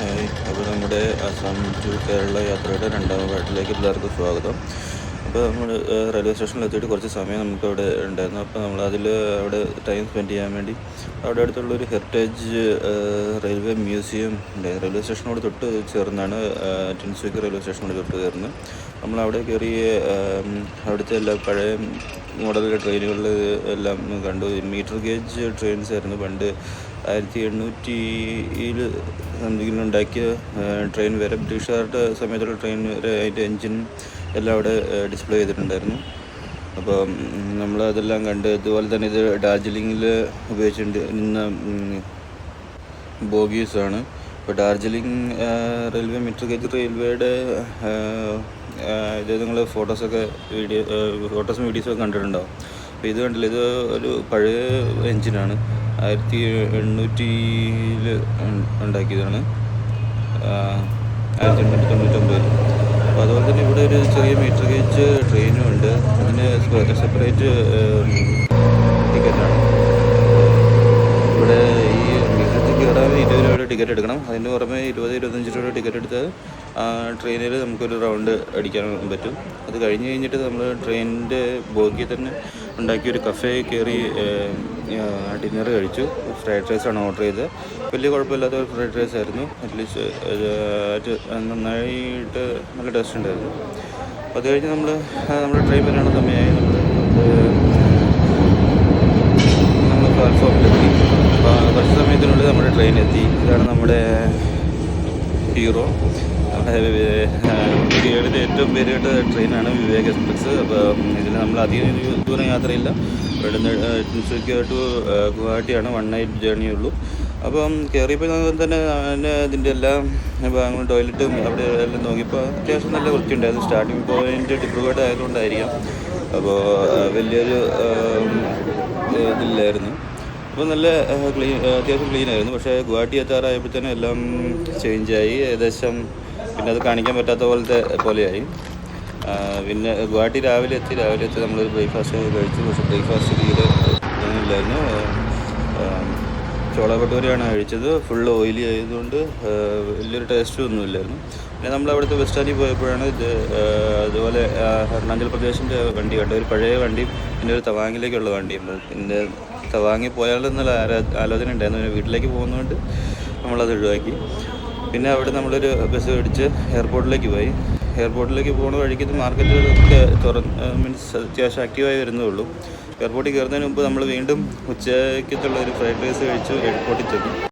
അപ്പോൾ നമ്മുടെ അസം ടു കേരള യാത്രയുടെ രണ്ടാം പാട്ടിലേക്ക് എല്ലാവർക്കും സ്വാഗതം. അപ്പോൾ നമ്മൾ റെയിൽവേ സ്റ്റേഷനിൽ എത്തിയിട്ട് കുറച്ച് സമയം നമുക്ക് അവിടെ ഉണ്ടായിരുന്നു. അപ്പോൾ നമ്മൾ അതിൽ അവിടെ ടൈം സ്പെൻഡ് ചെയ്യാൻ വേണ്ടി അവിടെ അടുത്തുള്ളൊരു ഹെറിറ്റേജ് റെയിൽവേ മ്യൂസിയം ഉണ്ട്. റെയിൽവേ സ്റ്റേഷനോട് തൊട്ട് ചേർന്നാണ് ടിൻസ്വിക്ക് റെയിൽവേ സ്റ്റേഷനോട് തൊട്ട് ചേർന്ന് നമ്മൾ അവിടെ കയറി അവിടുത്തെ എല്ലാ പഴയ മോഡൽ ട്രെയിനുകളിൽ എല്ലാം കണ്ടു. മീറ്റർ ഗേജ് ട്രെയിൻസ് ആയിരുന്നു. പണ്ട് ആയിരത്തി എണ്ണൂറ്റിയിൽ എന്തെങ്കിലും ഉണ്ടാക്കിയ ട്രെയിൻ വരെ ബ്രിട്ടീഷുകാരുടെ സമയത്തുള്ള ട്രെയിൻ വരെ അതിന്റെ എൻജിൻ എല്ലാം അവിടെ ഡിസ്പ്ലേ ചെയ്തിട്ടുണ്ടായിരുന്നു. അപ്പോൾ നമ്മൾ അതെല്ലാം കണ്ട് ഇതുപോലെ തന്നെ ഇത് ഡാർജിലിങ്ങിൽ ഉപയോഗിച്ചിട്ടുണ്ട് ബോഗീസാണ്. ഇപ്പോൾ ഡാർജിലിംഗ് റെയിൽവേ മീറ്റർ ഗേജ് റെയിൽവേയുടെ ഇത് നിങ്ങൾ ഫോട്ടോസൊക്കെ വീഡിയോ ഫോട്ടോസും വീഡിയോസും കണ്ടിട്ടുണ്ടാവും അപ്പോൾ ഇത് കണ്ടില്ല ഇത് ഒരു പഴയ എഞ്ചിനാണ്. ആയിരത്തി എണ്ണൂറ്റിയിൽ ഉണ്ടാക്കിയതാണ്. ആയിരത്തി എണ്ണൂറ്റി തൊണ്ണൂറ്റൊമ്പതിൽ അപ്പോൾ അതുപോലെ തന്നെ ഇവിടെ ഒരു ചെറിയ മീറ്റർ ഗേജ് ട്രെയിനും ഉണ്ട്. അതിന് സെപ്പറേറ്റ് ടിക്കറ്റാണ് ഇവിടെ ഈ മീറ്റർ കയറാൻ ഇരുപത് രൂപയുടെ ടിക്കറ്റ് എടുക്കണം. അതിന് പുറമെ ഇരുപത് ഇരുപത്തഞ്ച് രൂപയുടെ ടിക്കറ്റ് എടുത്ത് ട്രെയിനിൽ നമുക്കൊരു റൗണ്ട് അടിക്കാൻ പറ്റും. അത് കഴിഞ്ഞ് കഴിഞ്ഞിട്ട് നമ്മൾ ട്രെയിനിന്റെ ബോഗിയിൽ തന്നെ ഉണ്ടാക്കിയ ഒരു കഫേ കയറി ഡിന്നർ കഴിച്ചു. ഫ്രൈഡ് റൈസാണ് ഓർഡർ ചെയ്തത്. വലിയ കുഴപ്പമില്ലാത്ത ഒരു ഫ്രൈഡ് റൈസ് ആയിരുന്നു. അറ്റ്ലീസ്റ്റ് നന്നായിട്ട് നല്ല ടേസ്റ്റ് ഉണ്ടായിരുന്നു. അത് കഴിഞ്ഞ് നമ്മൾ നമ്മുടെ ട്രെയിൻ വരാനുള്ള സമയമായി. നമ്മൾ നമ്മൾ പ്ലാറ്റ്ഫോമിലെത്തി കുറച്ച് സമയത്തിനുള്ളിൽ നമ്മുടെ ട്രെയിൻ എത്തി. ഇതാണ് നമ്മുടെ ഹീറോ ഇന്ത്യയുടെ ഏറ്റവും പേരുകേട്ട ട്രെയിനാണ് വിവേക് എക്സ്പ്രസ് അപ്പോൾ ഇതിൽ നമ്മൾ അധികം ദൂരം യാത്രയില്ല. ടിൻസുക്കിയ ടു ഗുവാഹട്ടിയാണ് വൺ നൈറ്റ് ജേർണി ഉള്ളൂ. അപ്പം കയറിയപ്പോൾ തന്നെ ഇതിന്റെ എല്ലാം ഭാഗങ്ങളും ടോയ്ലറ്റും അവിടെ എല്ലാം നോക്കിയപ്പോൾ അത്യാവശ്യം നല്ല വൃത്തിയുണ്ടായിരുന്നു. Starting point ഡിബ്രുഗഡ് ആയതുകൊണ്ടായിരിക്കാം. അപ്പോൾ വലിയൊരു ഇതില്ലായിരുന്നു. അപ്പോൾ നല്ല ക്ലീൻ അത്യാവശ്യം ക്ലീൻ ആയിരുന്നു. പക്ഷേ ഗുവാഹട്ടി എത്താറായപ്പോഴത്തേനും എല്ലാം ചേഞ്ചായി ഏകദേശം പിന്നെ അത് കാണിക്കാൻ പറ്റാത്ത പോലത്തെ പോലെയായി. പിന്നെ ഗുവാഹട്ടി രാവിലെ എത്തി. രാവിലെ എത്തി നമ്മളൊരു ബ്രേക്ക്ഫാസ്റ്റ് കഴിച്ചു. പക്ഷേ ബ്രേക്ക്ഫാസ്റ്റ് തീരെ ഇല്ലായിരുന്നു. ചോള ഭട്ടൂരിയാണ് കഴിച്ചത് ഫുൾ ഓയിലി ആയതുകൊണ്ട് വലിയൊരു ടേസ്റ്റ് ഒന്നുമില്ലായിരുന്നു. പിന്നെ നമ്മൾ അവിടുത്തെ ബസ് സ്റ്റാൻഡിൽ പോയപ്പോഴാണ് ഇത് അതുപോലെ അരുണാചൽ പ്രദേശിന്റെ വണ്ടി കണ്ടത്. ഒരു പഴയ വണ്ടി പിന്നെ ഒരു തവാങ്ങിലേക്കുള്ള വണ്ടിയും പിന്നെ തവാങ്ങി പോയാലെന്നുള്ള ആലോചന ഉണ്ടായിരുന്നു. പിന്നെ വീട്ടിലേക്ക് പോകുന്നതുകൊണ്ട് നമ്മളത് ഒഴിവാക്കി. പിന്നെ അവിടെ നമ്മളൊരു ബസ് മേടിച്ച് എയർപോർട്ടിലേക്ക് പോയി. എയർപോർട്ടിലേക്ക് പോകുന്ന വഴിക്ക് മാർക്കറ്റുകളൊക്കെ തുറന്ന് മീൻസ് അത്യാവശ്യം ആക്റ്റീവായി വരുന്നേ ഉള്ളൂ. എയർപോർട്ടിൽ കയറുന്നതിന് മുമ്പ് നമ്മൾ വീണ്ടും ഉച്ചയ്ക്കത്തുള്ള ഒരു ഫ്രൈഡ് റൈസ് കഴിച്ചു എയർപോർട്ടിൽ ചെന്നു.